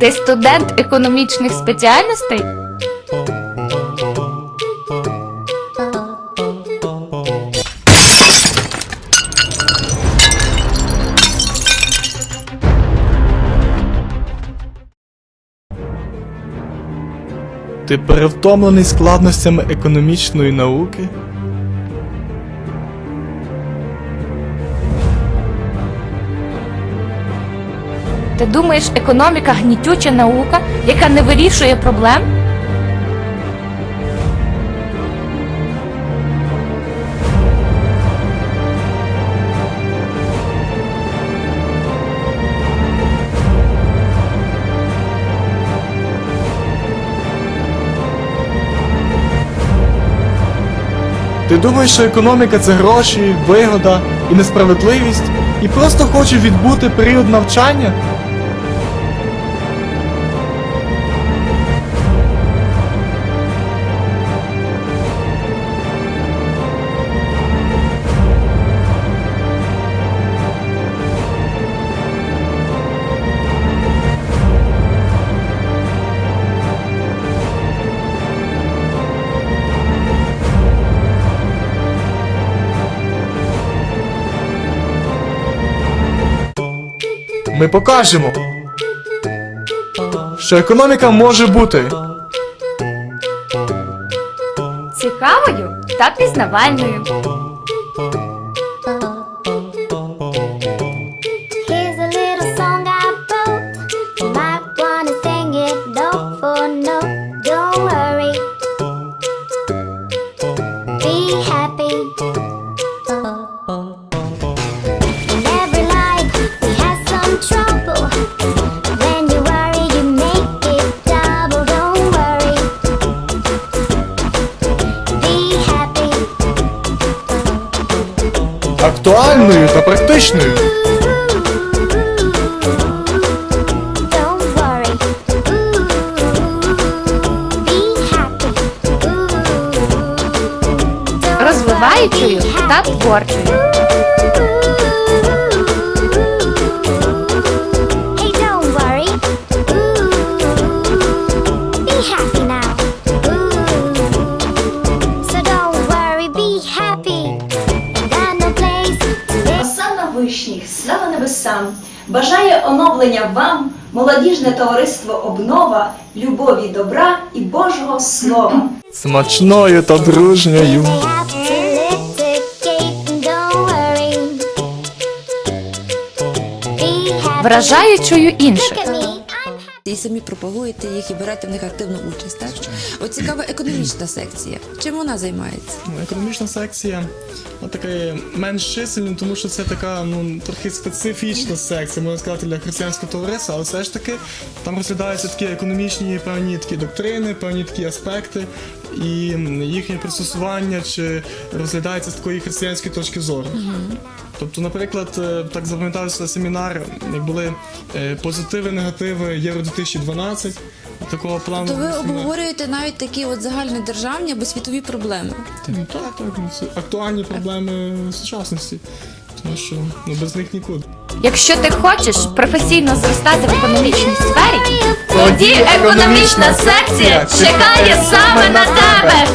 Ти студент економічних спеціальностей? Ти перевтомлений складностями економічної науки? Ти думаєш, економіка гнітюча наука, яка не вирішує проблем? Ти думаєш, що економіка це гроші, вигода і несправедливість, і просто хочеш відбути період навчання? Ми покажемо, що економіка може бути. Цікавою та пізнавальною. Here's a little song I wrote. You might wanna sing it note for note. Don't worry. Be happy. Актуальною та практичною. Розвиваючою та творчою. Слава! Бажає оновлення вам, молодіжне товариство Обнова, любові, добра і Божого Слова. Смачною та дружньою. Вражаючою інших. І самі пропагуєте їх і берете в них активну участь. Так? От цікава економічна секція. Чим вона займається? Ну, Економічна секція ну, така менш чисельна, тому що це така ну трохи специфічна секція, можна сказати, для християнського товариства, але все ж таки там розглядаються такі економічні певні такі доктрини, певні такі аспекти, і їхнє пристосування чи розглядається з такої християнської точки зору. Тобто, наприклад, е, так запам'ятався семінар, як були е, позитиви, негативи Євро 2012, такого плану. То ви обговорюєте навіть такі от загальнодержавні або світові проблеми. Ну, так, так, ну, актуальні проблеми сучасності. Тому що ну, без них нікуди. Якщо ти хочеш професійно зростати в економічній сфері, тоді економічна секція чекає саме на тебе.